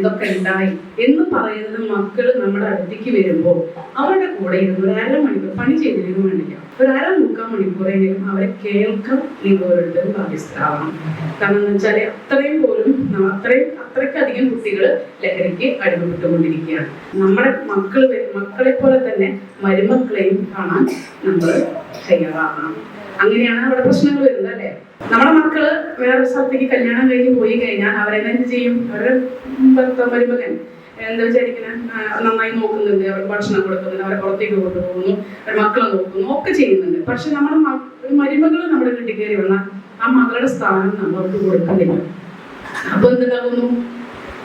എന്തൊക്കെ ഉണ്ടായി എന്ന് പറയുന്നത് മക്കൾ നമ്മുടെ അടുത്തേക്ക് വരുമ്പോൾ അവരുടെ കൂടെ ഇരുന്ന് ഒരു അരമണിക്കൂർ പണി ചെയ്തിരുന്നു വേണ്ടില്ല. ഒരു അര മുക്കാൽ മണിക്കൂറെങ്കിലും അവരെ കേൾക്കാൻ നിങ്ങൾ ഓരോരുത്തരും ബാധ്യസ്ഥരാവണം. കാരണം എന്ന് വെച്ചാൽ അത്രയും പോലും അത്രയും അത്രയ്ക്കധികം കുട്ടികൾ ലഹരിക്ക് അടിമപ്പെട്ടുകൊണ്ടിരിക്കുകയാണ്. നമ്മുടെ മക്കൾ മക്കളെ പോലെ തന്നെ മരുമക്കളെയും കാണാൻ നമ്മൾ തയ്യാറാകണം അങ്ങനെയാണ് അവിടെ പ്രശ്നങ്ങൾ വരുന്നത് അല്ലേ? നമ്മുടെ മക്കൾ വേറെ സ്ഥലത്തേക്ക് കല്യാണം കഴിഞ്ഞ് പോയി കഴിഞ്ഞാൽ അവരെന്നെ എന്ത് ചെയ്യും? അവരുടെ ഭർത്ത പരിമകൻ എന്താ വിചാരിക്കുന്നത് നന്നായി നോക്കുന്നുണ്ട് അവർക്ക് ഭക്ഷണം കൊടുക്കുന്നുണ്ട് അവരെ പുറത്തേക്ക് കൊണ്ടുപോകുന്നു അവരുടെ മക്കളെ നോക്കുന്നു ഒക്കെ ചെയ്യുന്നുണ്ട്. പക്ഷെ നമ്മുടെ മരുമകൾ നമ്മുടെ വീട്ടിൽ കയറി വന്നാൽ ആ മകളുടെ സ്ഥാനം നമ്മൾ അവർക്ക് കൊടുക്കുന്നില്ല. അപ്പൊ എന്തുണ്ടാകുന്നു?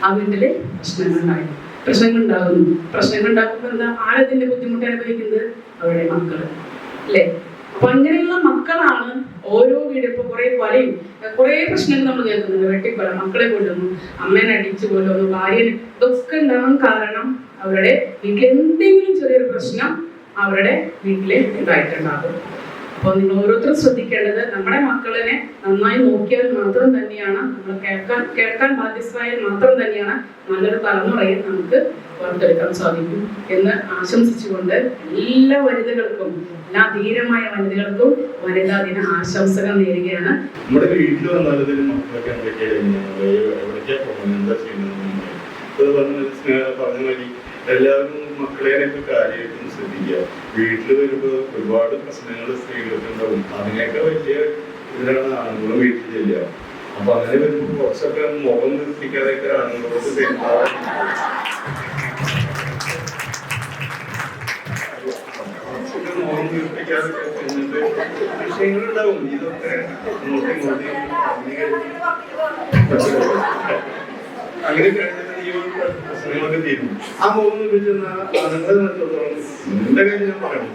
ആ വീട്ടിൽ പ്രശ്നങ്ങൾ ഉണ്ടായി പ്രശ്നങ്ങൾ ഉണ്ടാകുന്നു. പ്രശ്നങ്ങൾ ഉണ്ടാക്കുമ്പോൾ എന്താ? ആരതിന്റെ ബുദ്ധിമുട്ട് അനുഭവിക്കുന്നത്? അവരുടെ മക്കൾ. അല്ലേ? അപ്പൊ അങ്ങനെയുള്ള മക്കളാണ് ഓരോ വീടും ഇപ്പൊ കുറെ കൊലയും കുറെ പ്രശ്നങ്ങൾ നമ്മൾ കേൾക്കുന്നുണ്ട്. വെട്ടിക്കൊല മക്കളെ കൊല്ലുന്നു അമ്മേനെ അടിച്ചു കൊല്ലുന്നു ഭാര്യനെ ഇതൊക്കെ ഉണ്ടാകാൻ കാരണം അവരുടെ വീട്ടിൽ എന്തെങ്കിലും ചെറിയൊരു പ്രശ്നം അവരുടെ വീട്ടിൽ ഉണ്ടായിട്ടുണ്ടാകും. അപ്പോൾ നിങ്ങൾ ഓരോരുത്തരും ശ്രദ്ധിക്കേണ്ടത് നമ്മുടെ മക്കളിനെ നന്നായി നോക്കിയാൽ മാത്രം തന്നെയാണ് നമ്മൾ കേൾക്കാൻ കേൾക്കാൻ ബാധ്യസ്ഥരായാൽ മാത്രം തന്നെയാണ് നല്ലൊരു തലമുറയെ നമുക്ക് പുറത്തെടുക്കാൻ സാധിക്കും എന്ന് ആശംസിച്ചുകൊണ്ട് എല്ലാ വനിതകൾക്കും എല്ലാ ധീരമായ വനിതകൾക്കും വനിതാ ദിന ആശംസകൾ നേരുകയാണ്. നമ്മുടെ വീട്ടിൽ എല്ലാവരും മക്കളെ കാര്യമായിട്ടും ശ്രദ്ധിക്കുക. വീട്ടിൽ വരുമ്പോൾ ഒരുപാട് പ്രശ്നങ്ങൾ സ്ത്രീകൾക്ക് ഉണ്ടാവും അതിനൊക്കെ വലിയ ഇതിലാണ് ആണുങ്ങളും വീട്ടിൽ ചെല്ലുക അപ്പൊ അങ്ങനെ വരുമ്പോൾ കുറച്ചൊക്കെ മുഖം നിർത്തിക്കാതെയൊക്കെ ആണുങ്ങളോട് പെരുമാറാൻ വിഷയങ്ങളുണ്ടാവും. ഇതൊക്കെ അങ്ങോട്ടും ഇങ്ങോട്ടും കഴിഞ്ഞ് പ്രശ്നങ്ങളൊക്കെ തീരും. ആ മൂന്ന് നിർമ്മിച്ചെന്ന ആണുങ്ങളെ സംബന്ധിച്ചിടത്തോളം എന്റെ കാര്യം ഞാൻ പറയണം.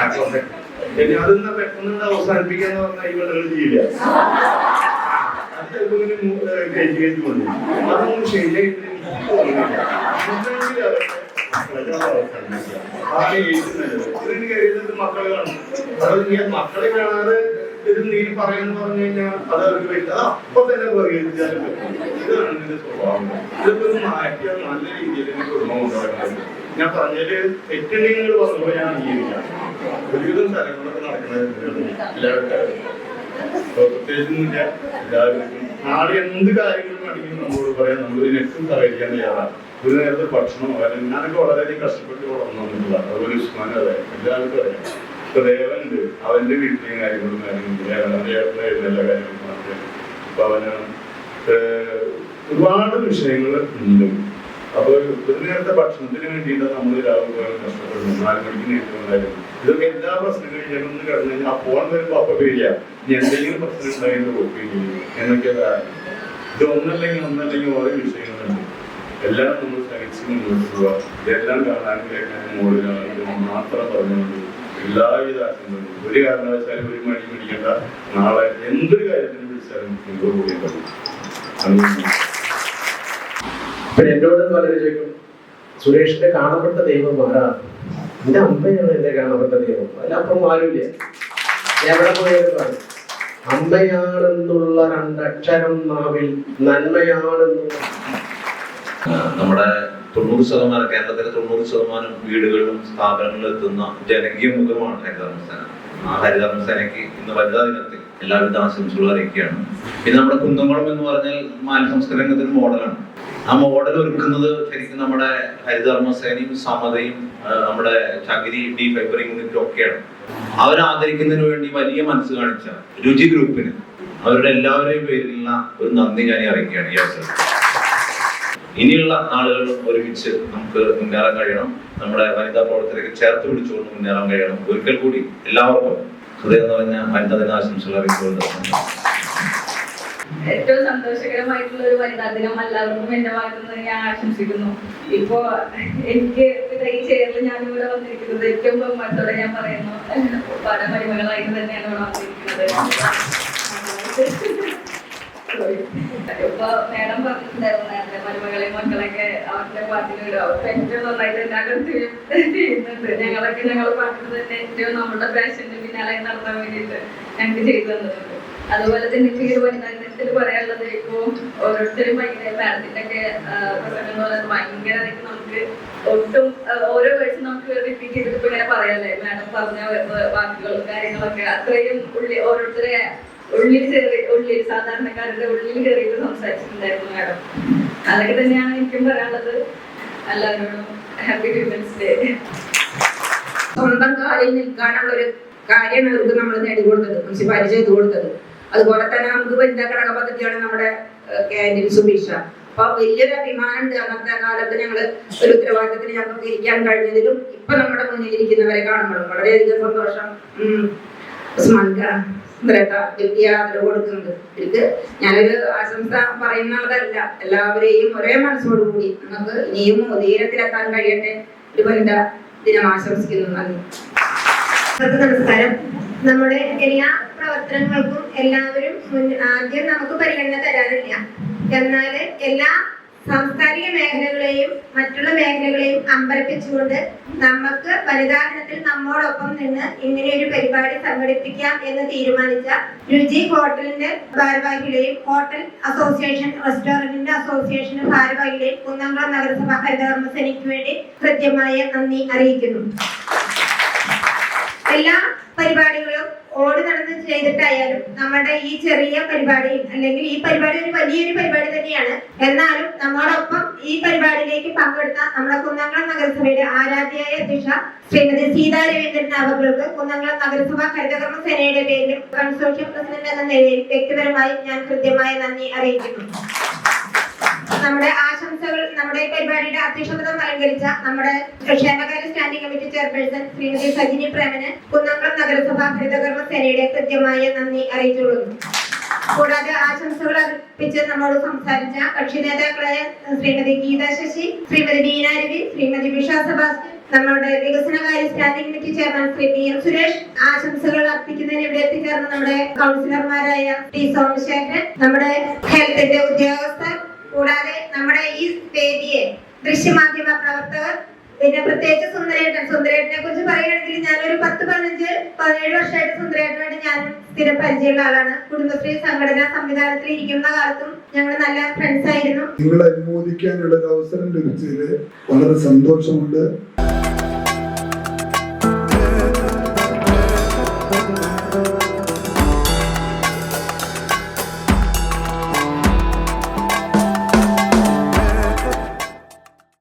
അതുപോലെ തന്നെ. ഇനി അതെന്നാ പെട്ടെന്ന് അവസാനിപ്പിക്കാന്ന് പറഞ്ഞാൽ ഈ വെള്ളകൾ ചെയ്യില്ല. അത് ചിലപ്പോ ഇങ്ങനെ കയറ്റി കയറ്റി കൊണ്ടുപോകും അതൊന്നും ശരിയായിട്ട് എനിക്ക് തോന്നുന്നില്ല. മക്കളെ കാണും. അത് നീ മക്കളെ കാണാതെ ഇത് നീ പറയുന്നു പറഞ്ഞു കഴിഞ്ഞാൽ അത് അവർക്ക് പറ്റില്ല അത് അപ്പൊ തന്നെ പരിഹരിച്ചാലും ഇതാണ് ഇതിന്റെ സ്വഭാവം. ഇതൊക്കെ ഒന്ന് മാറ്റിയാൽ നല്ല രീതിയിൽ എനിക്ക് കുടുംബം ഉണ്ടാക്കുന്നത് ഞാൻ പറഞ്ഞതിൽ തെറ്റുണ്ടെങ്കിൽ നിങ്ങൾ പറഞ്ഞപ്പോ ഞാൻ അംഗീകരിക്കാം. ഒരുവിധം സ്ഥലങ്ങളൊക്കെ നടക്കുന്നത് എല്ലാവർക്കും പ്രത്യേകിച്ചൊന്നുമില്ല എല്ലാവർക്കും നാളെ എന്ത് കാര്യങ്ങളും വേണമെങ്കിലും നമ്മളോട് പറയാം നമ്മൾ ഇതിനൊക്കെ സഹകരിക്കാൻ തയ്യാറാണ്. ഒരു നേരത്തെ ഭക്ഷണം ഞാനൊക്കെ വളരെയധികം കഷ്ടപ്പെട്ട് വളർന്നു വന്നിട്ടുള്ള അതുപോലെ ഉസ്മാൻ അതെ എല്ലാവർക്കും അറിയാം. ഇപ്പൊ അവന്റെ വീട്ടിലെയും കാര്യങ്ങളും കാര്യങ്ങളും ഏട്ടനായിരുന്നു എല്ലാ കാര്യങ്ങളും അപ്പൊ അവന് ഒരുപാട് വിഷയങ്ങൾ ഉണ്ട്. അപ്പൊ ഒരു നേരത്തെ ഭക്ഷണത്തിന് വേണ്ടിയിട്ട് നമ്മൾ രാവിലെ കഷ്ടപ്പെടുന്നു. നാല് മണിക്ക് നേരിട്ടുണ്ടായിരുന്നു ഇതൊക്കെ എല്ലാ പ്രശ്നങ്ങളും ഒന്ന് കിടന്നു കഴിഞ്ഞാൽ അപ്പോൾ വരുമ്പോ അപ്പൊ പേടിയ. ഇനി എന്തെങ്കിലും പ്രശ്നം ഉണ്ടായിരുന്നു ചെയ്യും. എന്നൊക്കെ ഇത് ഒന്നല്ലെങ്കിൽ ഒന്നല്ലെങ്കിൽ ഓരോ വിഷയങ്ങളുണ്ട്. എല്ലാം നമ്മൾ സഹിച്ച് മുന്നോട്ട് പോവുക ഇതെല്ലാം കാണാനും കേൾക്കാനും മോളിലാണ്. മാത്രം പറഞ്ഞുകൊണ്ട് എല്ലാവിധ ഒരു കാരണവശാലും ഒരു മണി പിടിക്കേണ്ട. നാളെ എന്തൊരു കാര്യത്തിന് വിളിച്ചാലും നിങ്ങൾക്ക് കൂടി എന്നോട് പലരും ചോദിക്കും? സുരേഷിന്റെ കാണപ്പെട്ട ദൈവം ആരാണ് എന്റെ അമ്മയാണ് എന്റെ കാണപ്പെട്ട ദൈവം. അതിലപ്പുറം ആരുമില്ല. എവിടെ പോയാലും പറയും. അമ്മയാണെന്നുള്ള രണ്ടക്ഷരം നാവിൽ നന്മയാണെന്നുള്ള നമ്മുടെ തൊണ്ണൂറ് ശതമാനം കേരളത്തിലെ തൊണ്ണൂറ് ശതമാനം വീടുകളിലും സ്ഥാപനങ്ങളിലും എത്തുന്ന ജനകീയ മുഖമാണ് ഹരിതകർമ്മസേന ആ ഹരിതകർമ്മസേനയ്ക്ക് ഇന്ന് വനിതാ ദിനത്തിൽ എല്ലാവിധ ആശംസകളും അറിയിക്കുകയാണ്. പിന്നെ നമ്മുടെ കുന്നംകുളം എന്ന് പറഞ്ഞാൽ മാലിന്യ സംസ്കരണത്തിന് മോഡലാണ്. ആ മോഡൽ ഒരുക്കുന്നത് ശരിക്കും നമ്മുടെ ഹരിതകർമ്മസേനയും സമതയും നമ്മുടെ ചകിരി ഡി ഫൈബറിംഗ് യൂണിറ്റും ഒക്കെയാണ്. അവരെ ആദരിക്കുന്നതിന് വേണ്ടി വലിയ മനസ്സ് കാണിച്ച രുചി ഗ്രൂപ്പിന് അവരുടെ എല്ലാവരെയും പേരിലുള്ള ഒരു നന്ദി ഞാൻ അറിയിക്കുകയാണ് ഈ അവസരത്തിൽ. ഇനിയുള്ള നാളുകളിലും ഒരുമിച്ച് നമുക്ക് മുന്നേറാൻ കഴിയണം. നമ്മുടെ വനിതാ പ്രവർത്തകരെ ചേർത്ത് പിടിച്ചുകൊണ്ട് മുന്നേറാൻ കഴിയണം. ഒരിക്കൽ കൂടി എല്ലാവർക്കും ഹൃദയം നിറഞ്ഞ വനിതാ ദിന ആശംസകൾ അറിയിച്ചുകൊണ്ട് ഏറ്റവും സന്തോഷകരമായിട്ടുള്ള ഒരു വനിതാ ദിനം എല്ലാവർക്കും എന്റെ ഭാഗത്തു നിന്ന് ഞാൻ ആശംസിക്കുന്നു. ഇപ്പോ എനിക്ക് ഈ ചെയറിൽ ഞാൻ ഇവിടെ വന്നിരിക്കുന്നത് ഏറ്റവും ബഹുമാനത്തോടെ ഞാൻ പറയുന്നു. പല മരുമകളായിട്ട് തന്നെയാണ് ഇവിടെ വന്നിരിക്കുന്നത്. തന്നെ നമ്മുടെ പിന്നാലെ അതുപോലെ തന്നെ ഇപ്പൊ ഈ ഒരു പറയാനുള്ളത് ഇപ്പോ ഓരോരുത്തരും ഭയങ്കര മാഡത്തിന്റെ ഒക്കെ പ്രസംഗം ഭയങ്കരമായിട്ട് നമുക്ക് ഒട്ടും ഓരോ വേഴ്സും നമുക്ക് റിപ്പീറ്റ് ചെയ്തിട്ട് ഇങ്ങനെ പറയാല്ലേ മാഡം പറഞ്ഞ വാക്കുകളും കാര്യങ്ങളൊക്കെ അത്രയും ഉള്ളി ഓരോരുത്തരെ ഉള്ളിൽ കയറി ഉള്ളിൽ സാധാരണക്കാരുടെ ഉള്ളിൽ കയറിയിട്ട് സംസാരിച്ചിട്ടുണ്ടായിരുന്നു മാഡം. അതൊക്കെ തന്നെയാണ് എനിക്കും പറയാനുള്ളത്. എല്ലാവരോടും ഹാപ്പി വിമൻസ് ഡേ സ്വന്തം കാലിൽ നിൽക്കാനുള്ള ഒരു കാര്യമാണ് അവർക്ക് നമ്മൾ നേടിക്കൊടുത്തത് മുനിസിപ്പാലിറ്റി ചെയ്തു കൊടുത്തത്. അതുപോലെ തന്നെ നമുക്ക് വനിതാ ഘടക പദ്ധതിയാണ് നമ്മുടെ ക്യാന്റീൻ സുബീഷ. അപ്പൊ വലിയൊരു അഭിമാനമുണ്ട് അന്നത്തെ കാലത്ത് ഞങ്ങൾ ഒരു ഉത്തരവാദിത്തത്തിന് ഞങ്ങൾക്ക് ഇരിക്കാൻ കഴിഞ്ഞതിലും ഇപ്പൊ നമ്മുടെ മുന്നിൽ ഇരിക്കുന്നവരെ കാണുമ്പോഴും വളരെയധികം സന്തോഷം. ഉസ്മാൻ സുന്ദരേട്ട കൊടുക്കുന്നുണ്ട്. ഇവർക്ക് ഞാനൊരു ആശംസ പറയുന്നതല്ല എല്ലാവരെയും ഒരേ മനസ്സോടുകൂടി നമുക്ക് ഇനിയും ഉദീരത്തിലെത്താൻ കഴിയട്ടെ. ഒരു വനിത ദിനം ആശംസിക്കുന്നു. നന്ദി. നമസ്കാരം. നമ്മുടെ എല്ലാ പ്രവർത്തനങ്ങൾക്കും എല്ലാവരും ആദ്യം നമുക്ക് പരിഗണന തരാറില്ല എന്നാൽ എല്ലാ സാംസ്കാരിക മേഖലകളെയും മറ്റുള്ള മേഖലകളെയും അമ്പരപ്പിച്ചുകൊണ്ട് നമുക്ക് പരിധാരണത്തിൽ നമ്മോടൊപ്പം നിന്ന് ഇങ്ങനെ ഒരു പരിപാടി സംഘടിപ്പിക്കാം എന്ന് തീരുമാനിച്ച രുചി ഹോട്ടലിന്റെ ഭാരവാഹികളെയും ഹോട്ടൽ അസോസിയേഷൻ റെസ്റ്റോറന്റിന്റെ അസോസിയേഷൻ ഭാരവാഹികളെയും കുന്നംകുളം നഗരസഭ ഹരിതകർമ്മ സേനയ്ക്ക് വേണ്ടി കൃത്യമായ നന്ദി അറിയിക്കുന്നു. എല്ലാ പരിപാടികളും ഓടി നടന്ന് ചെയ്തിട്ടായാലും നമ്മുടെ ഈ ചെറിയ പരിപാടി അല്ലെങ്കിൽ ഈ പരിപാടി ഒരു വലിയൊരു പരിപാടി തന്നെയാണ്. എന്നാലും നമ്മോടൊപ്പം ഈ പരിപാടിയിലേക്ക് പങ്കെടുത്ത നമ്മുടെ കുന്നംകുളം നഗരസഭയുടെ ആരാധ്യയായ അധ്യക്ഷ ശ്രീമതി സീതാ രവീന്ദ്രൻ അവർക്ക് കുന്നംകുളം നഗരസഭ ഹരിതകർമ്മ സേനയുടെ പേരിലും കൺസോർഷ്യം പ്രസിഡന്റ് എന്ന നിലയിൽ വ്യക്തിപരമായി ഞാൻ കൃത്യമായ നന്ദി അറിയിക്കുന്നു. നമ്മുടെ ആശംസകൾ നമ്മുടെ പരിപാടിയുടെ അധ്യക്ഷപദം അലങ്കരിച്ച നമ്മുടെ ക്ഷേമകാര്യ standing committee chairperson Shrimathi Sajini Preman Kunnamkulam നഗരസഭ ഹരിതകർമ്മ സേനയുടെ കൃത്യമായ നന്ദി അറിയിച്ചുകൊള്ളുന്നു. കൂടാതെ ആശംസകൾ അർപ്പിച്ച് നമ്മോട് സംസാരിച്ച കക്ഷി നേതാക്കളായ ശ്രീമതി ഗീത ശശി ശ്രീമതി ബീനാരവി ശ്രീമതി വിഷ സെബാസ്റ്റ്യൻ നമ്മുടെ വികസനകാര്യ standing committee chairman Shri P M Suresh ആശംസകൾ അർപ്പിക്കുന്നതിന് ഇവിടെ എത്തിച്ചേർന്ന നമ്മുടെ കൗൺസിലർമാരായ ടി സോമശേഖരൻ നമ്മുടെ ഹെൽത്തിന്റെ ഉദ്യോഗസ്ഥർ കൂടാതെ നമ്മുടെ ഈ വേദിയെ ദൃശ്യമാധ്യമ പ്രവർത്തകർ പിന്നെ പ്രത്യേകിച്ച് സുന്ദരേട്ടൻ സുന്ദരേട്ടനെ കുറിച്ച് പറയുകയാണെങ്കിൽ ഞാനൊരു പത്ത് പതിനഞ്ച് പതിനേഴ് വർഷമായിട്ട് സുന്ദരേട്ടനായിട്ട് ഞാൻ സ്ഥിരം പരിചയമുള്ള ആളാണ്. കുടുംബശ്രീ സംഘടനാ സംവിധാനത്തിൽ ഇരിക്കുന്ന കാലത്തും ഞങ്ങൾ നല്ല ഫ്രണ്ട്സ് ആയിരുന്നു. നിങ്ങളെ അനുമോദിക്കാനുള്ള ഒരു അവസരം ലഭിച്ചതിൽ വളരെ സന്തോഷമുണ്ട്.